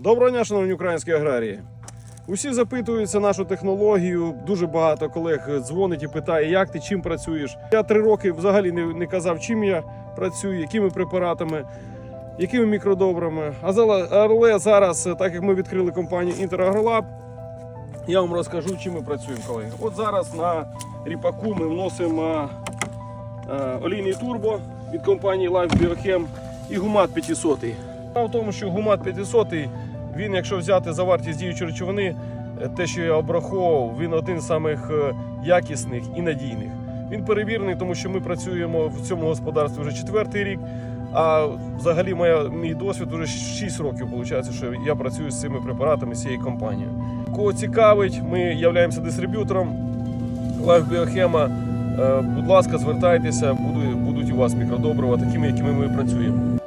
Доброго дня, шановні українські аграрії. Усі запитуються нашу технологію. Дуже багато колег дзвонить і питає, як ти чим працюєш. Я три роки взагалі не, не казав, чим я працюю, якими препаратами, якими мікродобрами. Але зараз, так як ми відкрили компанію Інтерагролаб, я вам розкажу, чим ми працюємо, колеги. От зараз на ріпаку ми вносимо е, олійний турбо від компанії Life Biochem і гумат 500. Справа в тому, що гумат 500, він, якщо взяти за вартість діючої речовини, е, те, що я обраховував, він один з самих е, якісних і надійних. Він перевірений, тому що ми працюємо в цьому господарстві вже четвертий рік. А взагалі моя, мій досвід вже 6 років виходить, що я працюю з цими препаратами, з цією компанією. Кого цікавить, ми являємося дистриб'ютором. Е, Будь ласка, звертайтеся, будуть у вас мікродобрива, такими, якими ми працюємо.